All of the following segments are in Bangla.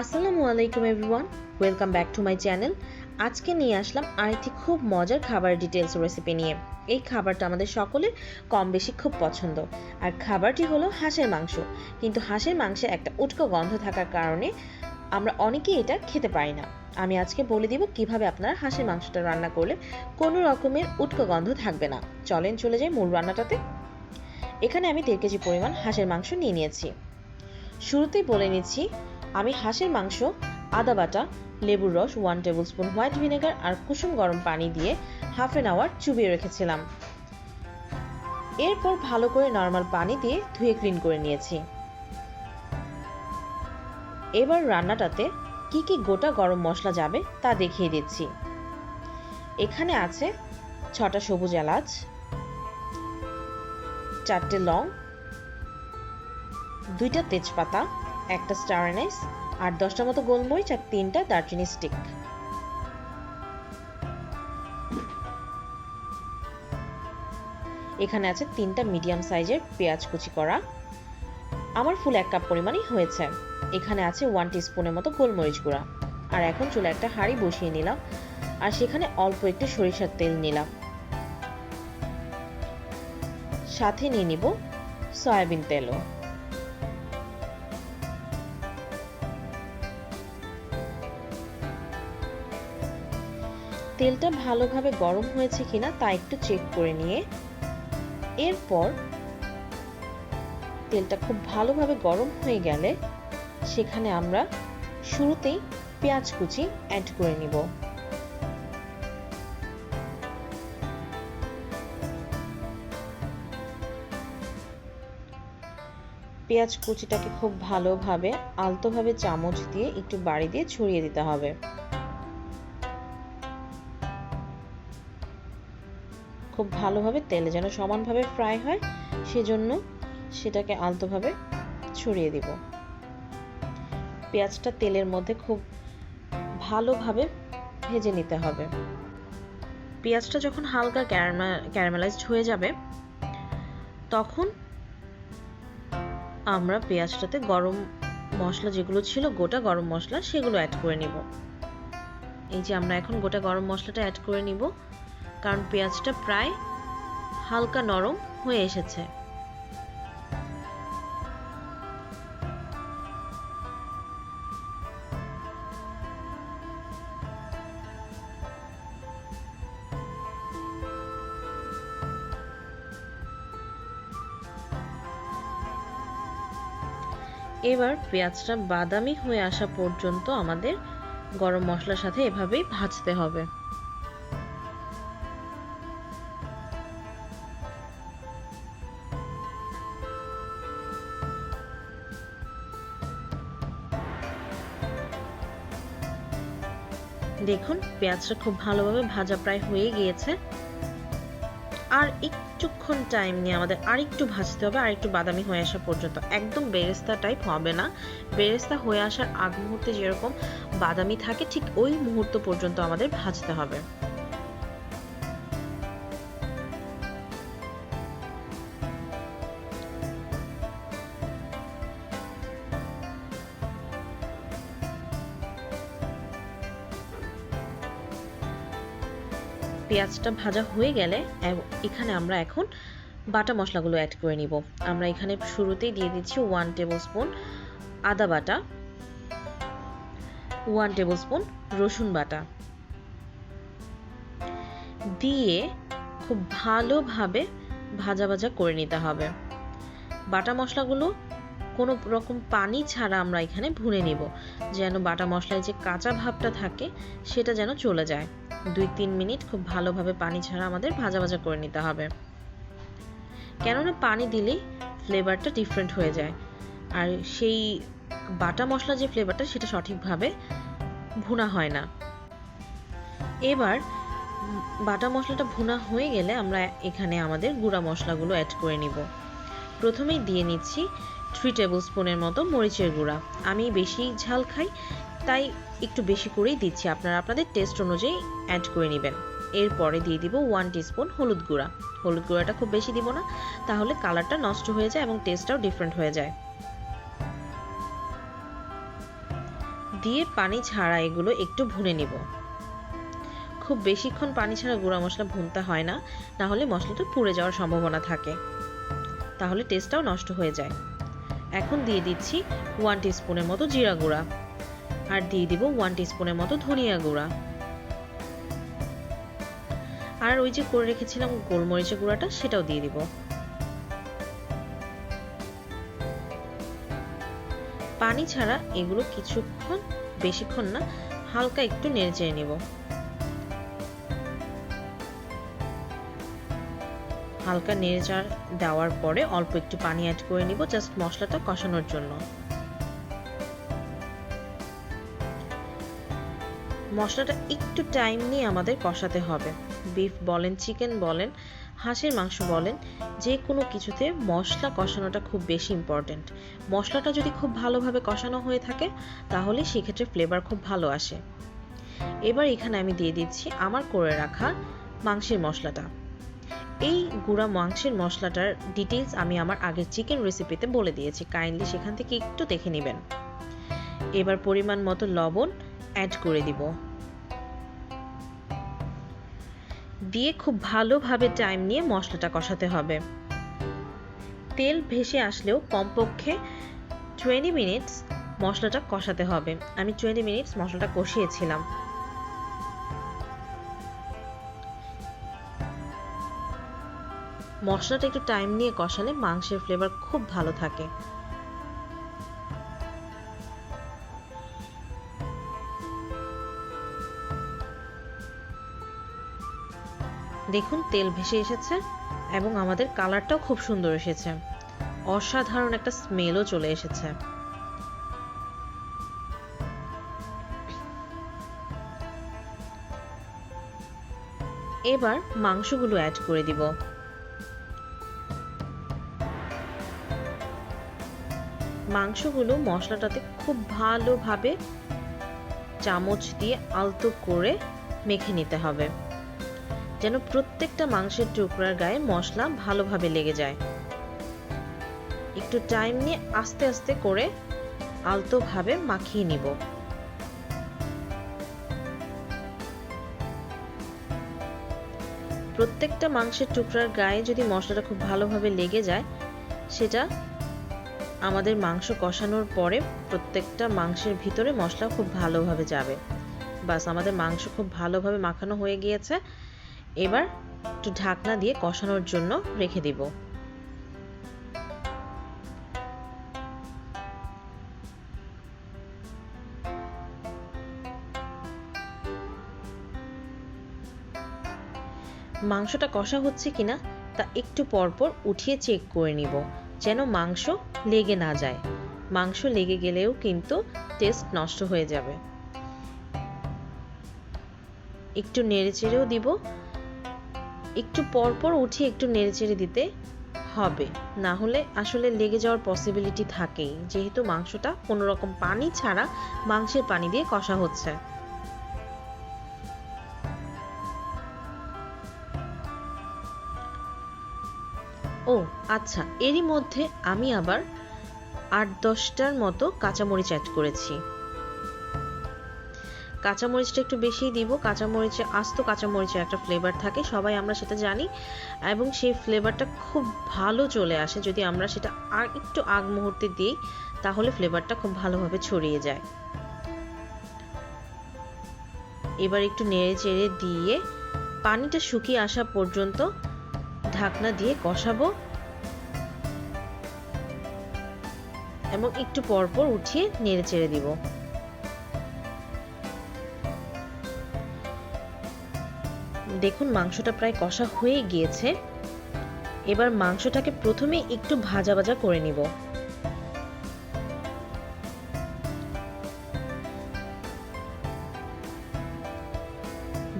আসসালামু আলাইকুম everyone, welcome back to my channel. আজকে নিয়ে আসলাম আরেকটি খুব মজার খাবার ডিটেলস রেসিপি নিয়ে। এই খাবারটা আমাদের সকলের কম বেশি খুব পছন্দ। আর খাবারটি হলো হাঁসের মাংস। কিন্তু হাঁসের মাংসে একটা উটকো গন্ধ থাকার কারণে আমরা অনেকেই এটা খেতে পারি না। আমি আজকে বলে দিব কীভাবে আপনারা হাঁসের মাংসটা রান্না করলে কোনো রকমের উটকো গন্ধ থাকবে না। চলেন চলে যাই মূল রান্নাটাতে। এখানে আমি দেড় কেজি পরিমাণ হাঁসের মাংস নিয়ে নিয়েছি। শুরুতেই বলে নিচ্ছি আমি হাঁসের মাংস, আদা বাটা, লেবুর রস one tablespoon white vinegar আর কুসুম গরম পানি দিয়ে হাফ অ্যান আওয়ার চুবিয়ে রেখেছিলাম। এরপর ভালো করে নর্মাল পানি দিয়ে ধুয়ে ক্লিন করে নিয়েছি। এবার রান্নাটাতে কি কি গোটা গরম মশলা যাবে তা দেখিয়ে দিচ্ছি। এখানে আছে ছটা সবুজ এলাচ, চারটে লং, দুইটা তেজপাতা একটা স্টার অ্যানাইস আর দশটার মতো গোলমরিচ আর তিনটা দারচিনি স্টিক এখানে আছে তিনটা মিডিয়াম সাইজের পেঁয়াজ কুচি করা। আমার ফুল এক কাপ পরিমাণই হয়েছে। এখানে আছে ওয়ান স্পুনের মতো গোলমরিচ গুঁড়া। আর এখন চুলে একটা হাঁড়ি বসিয়ে নিলাম। আর সেখানে অল্প একটু সরিষার তেল নিলাম। সাথে নিয়ে নিব সয়াবিন তেলও। তেলটা ভালোভাবে গরম হয়েছে কিনা তা একটু চেক করে নিয়ে এরপর তেলটা খুব ভালোভাবে গরম হয়ে গেলে সেখানে আমরা শুরুতেই পেঁয়াজ কুচি অ্যাড করে নিব। পেঁয়াজ কুচিটাকে খুব ভালোভাবে আলতোভাবে চামচ দিয়ে একটু বাড়ি দিয়ে ছড়িয়ে দিতে হবে। খুব ভালোভাবে তেলে যেন সমানভাবে ফ্রাই হয়, সেজন্য সেটাকে আলতোভাবে ছড়িয়ে দিব। পেঁয়াজটা তেলের মধ্যে খুব ভালোভাবে ভেজে নিতে হবে। পেঁয়াজটা যখন হালকা ক্যারামেলাইজড হয়ে যাবে, তখন আমরা পেঁয়াজটাতে গরম মশলা যেগুলো ছিল, গোটা গরম মশলা সেগুলো অ্যাড করে নিব। এই যে আমরা এখন গোটা গরম মশলাটা অ্যাড করে নিব। কারণ পেঁয়াজটা প্রায় হালকা নরম হয়ে এসেছে। এবার পেঁয়াজটা বাদামি হয়ে আসা পর্যন্ত আমাদের গরম মশলার সাথে এভাবেই ভাজতে হবে। দেখুন, পেঁয়াজটা খুব ভালোভাবে ভাজা প্রায় হয়ে গিয়েছে। আর একটুক্ষণ টাইম নিয়ে আমাদের আরেকটু ভাজতে হবে, আরেকটু বাদামি হয়ে আসা পর্যন্ত। একদম বেরেস্তা টাইপ হবে না। বেরেস্তা হয়ে আসার আগ মুহূর্তে যেরকম বাদামি থাকে, ঠিক ওই মুহূর্ত পর্যন্ত আমাদের ভাজতে হবে। পেঁয়াজটা ভাজা হয়ে গেলে এখানে আমরা এখন বাটা মশলাগুলো অ্যাড করে নিব। আমরা এখানে শুরুতেই দিয়ে দিচ্ছি ওয়ান টেবিল স্পুন আদা বাটা ওয়ান টেবিল স্পুন রসুন বাটা। দিয়ে খুব ভালোভাবে ভাজা ভাজা করে নিতে হবে। বাটা মশলাগুলো কোনো রকম পানি ছাড়া আমরা এখানে ভুনে নিব, যেন বাটা মশলায় যে কাঁচা ভাবটা থাকে সেটা যেন চলে যায়। দুই তিন মিনিট খুব ভালোভাবে পানি ছাড়া আমাদের ভাজা ভাজা করে নিতে হবে। কেননা পানি দিলেই ফ্লেভারটা ডিফারেন্ট হয়ে যায়। আর সেই বাটা মশলা যে ফ্লেভারটা সেটা সঠিকভাবে ভুনা হয় না। এবার বাটা মশলাটা ভুনা হয়ে গেলে আমরা এখানে আমাদের গুঁড়া মশলাগুলো অ্যাড করে নিব। প্রথমেই দিয়ে নিচ্ছি থ্রি টেবিল স্পুনের মতো মরিচের গুঁড়া। আমি বেশি ঝাল খাই, তাই একটু বেশি করেই দিচ্ছি। আপনারা আপনাদের টেস্ট অনুযায়ী অ্যাড করে নেবেন। এরপরে দিয়ে দিব ওয়ান টিস্পুন হলুদ গুঁড়া। হলুদ গুঁড়াটা খুব বেশি দিব না, তাহলে কালারটা নষ্ট হয়ে যায় এবং টেস্টটাও ডিফারেন্ট হয়ে যায়। দিয়ে পানি ছাড়া এগুলো একটু ভুনে নেব। খুব বেশিক্ষণ পানি ছাড়া গুঁড়া মশলা ভুনতে হয় না না হলে মশলাটা পুড়ে যাওয়ার সম্ভাবনা থাকে। তাহলে টেস্টটাও নষ্ট হয়ে যায়। এখন দিয়ে দিচ্ছি ওয়ান টিস্পুনের মতো জিরা গুঁড়া। আর দিয়ে দিব ওয়ান টিস্পুনের মতো ধনিয়া গুঁড়া। আর ওই যে করে রেখেছিলাম গোলমরিচের গুঁড়াটা, সেটাও দিয়ে দিব। পানি ছাড়া এগুলো কিছুক্ষণ, বেশিক্ষণ না, হালকা একটু নেড়ে চেড়ে নেব। হালকা নেড়ে নেড়েচাড় দেওয়ার পরে অল্প একটু পানি অ্যাড করে নিব জাস্ট মশলাটা কষানোর জন্য। মশলাটা একটু টাইম নিয়ে আমাদের কষাতে হবে। বিফ বলেন চিকেন বলেন, হাঁসের মাংস বলেন যে কোনো কিছুতে মশলা কষানোটা খুব বেশি ইম্পর্ট্যান্ট মশলাটা যদি খুব ভালোভাবে কষানো হয়ে থাকে, তাহলে সেক্ষেত্রে ফ্লেভার খুব ভালো আসে। এবার এখানে আমি দিয়ে দিচ্ছি আমার করে রাখা মাংসের মশলাটা। এই গুঁড়া মাংসের মশলাটার ডিটেলস আমি আমার আগের চিকেন রেসিপিতে বলে দিয়েছি। কাইন্ডলি সেখান থেকে একটু দেখে নেবেন। এবার পরিমাণ মতো লবণ অ্যাড করে দিব। দিয়ে খুব ভালোভাবে টাইম নিয়ে মশলাটা কষাতে হবে। তেল ভেসে আসলেও কমপক্ষে টোয়েন্টি মিনিটস মশলাটা কষাতে হবে। আমি টোয়েন্টি মিনিটস মশলাটা কষিয়েছিলাম। মশলাটা একটু টাইম নিয়ে কষালে মাংসের ফ্লেভার খুব ভালো থাকে। দেখুন, তেল ভেসে এসেছে এবং আমাদের কালারটাও খুব সুন্দর এসেছে। অসাধারণ একটা স্মেলও চলে এসেছে। এবার মাংসগুলো অ্যাড করে দিব। মাংসগুলো মশলাটাতে খুব ভালোভাবে চামচ দিয়ে আলতো করে মেখে নিতে হবে। যেন প্রত্যেকটা মাংসের টুকরার গায়ে মশলা ভালোভাবে লেগে যায়। একটু টাইম নিয়ে আস্তে আস্তে করে আলতোভাবে মাখিয়ে নিব। প্রত্যেকটা মাংসের টুকরার গায়ে যদি মশলাটা খুব ভালোভাবে লেগে যায়, সেটা আমাদের মাংস কষানোর পরে প্রত্যেকটা মাংসের ভিতরে মশলা খুব ভালোভাবে যাবে। বাস, আমাদের মাংস খুব ভালোভাবে মাখানো হয়ে গিয়েছে। এবার একটু ঢাকনা দিয়ে কষানোর জন্য রেখে দিব। মাংসটা কষা হচ্ছে কিনা তা একটু পরপর উঠিয়ে চেক করে নিব, যেন মাংস লেগে না যায়। মাংস লেগে গেলেও কিন্তু টেস্ট নষ্ট হয়ে যাবে। একটু নেড়ে চেড়েও দিব। একটু পরপর উঠিয়ে একটু নেড়ে চেড়ে দিতে হবে। না হলে আসলে লেগে যাওয়ার পসিবিলিটি থাকেই। যেহেতু মাংসটা কোনো রকম পানি ছাড়া মাংসের পানি দিয়ে কষা হচ্ছে। ও আচ্ছা এরই মধ্যে আমি আবার আট দশটার মতো কাঁচামরিচ অ্যাড করেছি। কাঁচামরিচটা একটু বেশিই দিব। কাঁচামরিচে আস্ত কাঁচামরিচের একটা ফ্লেভার থাকে, সবাই আমরা সেটা জানি। এবং সেই ফ্লেভারটা খুব ভালো চলে আসে। যদি আমরা সেটা আর একটু আগ মুহূর্তে দিই, তাহলে ফ্লেভারটা খুব ভালোভাবে ছড়িয়ে যায়। এবার একটু নেড়ে চেড়ে দিয়ে পানিটা শুকিয়ে আসা পর্যন্ত ঢাকনা দিয়ে কষাবো। এবং একটু পরপর উঠিয়ে নেড়ে চেড়ে দিব। দেখুন, মাংসটা প্রায় কষা হয়ে গিয়েছে। এবার মাংসটাকে প্রথমে একটু ভাজা ভাজা করে নিব।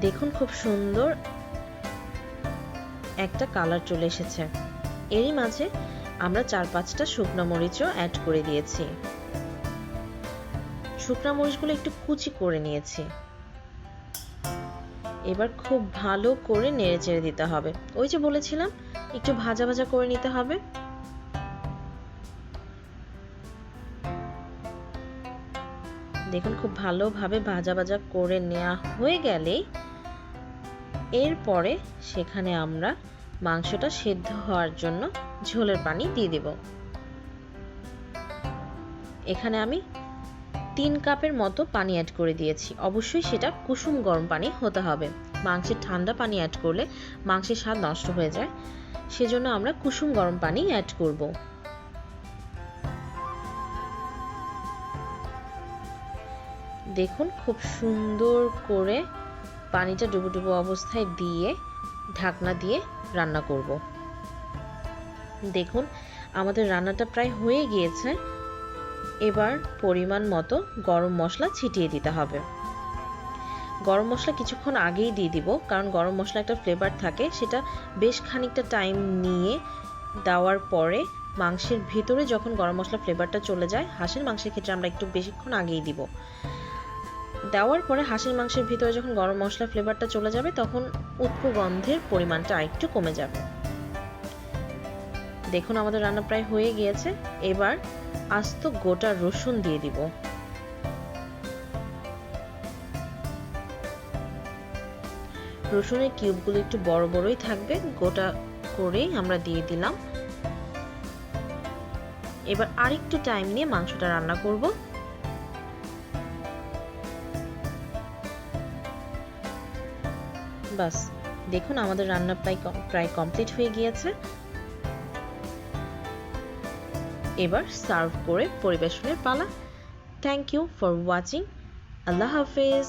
দেখুন, খুব সুন্দর একটা কালার চলে এসেছে। এরই মাঝে আমরা চার পাঁচটা শুকনো মরিচও অ্যাড করে দিয়েছি। শুকনো মরিচগুলো একটু কুচি করে নিয়েছি। এবার খুব ভালো করে নেড়ে চেড়ে দিতে হবে। ওই যে বলেছিলাম, একটু ভাজা ভাজা করে নিতে হবে। দেখুন, খুব ভালোভাবে ভাজা ভাজা করে নেওয়া হয়ে গেলেই এরপরে সেখানে আমরা মাংসটা সেদ্ধ হওয়ার জন্য ঝোলের পানি দিয়ে দেব। এখানে আমি তিন কাপের মতো পানি অ্যাড করে দিয়েছি। অবশ্যই সেটা কুসুম গরম পানি হতে হবে। মাংসের ঠান্ডা পানি অ্যাড করলে মাংসের স্বাদ নষ্ট হয়ে যায়। সেজন্য আমরা কুসুম গরম পানি অ্যাড করব। দেখুন, খুব সুন্দর করে পানিটা ডুবো ডুবো অবস্থায় দিয়ে ঢাকনা দিয়ে রান্না করব। দেখুন, আমাদের রান্নাটা প্রায় হয়ে গিয়েছে। এবার পরিমাণ মতো গরম মশলা ছিটিয়ে দিতে হবে। গরম মশলা কিছুক্ষণ আগেই দিয়ে দিব, কারণ গরম মশলা একটা ফ্লেভার থাকে, সেটা বেশ খানিকটা টাইম নিয়ে দেওয়ার পরে মাংসের ভিতরে যখন গরম মশলা ফ্লেভারটা চলে যায়, হাঁসের মাংসের ক্ষেত্রে আমরা একটু বেশিক্ষণ আগেই দিব। দেওয়ার পরে হাঁসের মাংসের ভিতরে যখন গরম মশলা ফ্লেভারটা চলে যাবে, তখন উৎপ গন্ধের পরিমাণটা আরেকটু কমে যাবে। দেখুন, আমাদের রান্না প্রায় হয়ে গিয়েছে। এবার আস্ত গোটা রসুন দিয়ে দিব। রসুনের কিউবগুলো একটু বড় বড়ই থাকবে, গোটা করেই আমরা দিয়ে দিলাম। এবার আরেকটু টাইম নিয়ে মাংসটা রান্না করব। বাস, দেখুন, আমাদের রান্না প্রায় প্রায় কমপ্লিট হয়ে গিয়েছে। এবার সার্ভ করে পরিবেশনের পালা। থ্যাংক ইউ ফর ওয়াচিং আল্লাহ হাফেজ।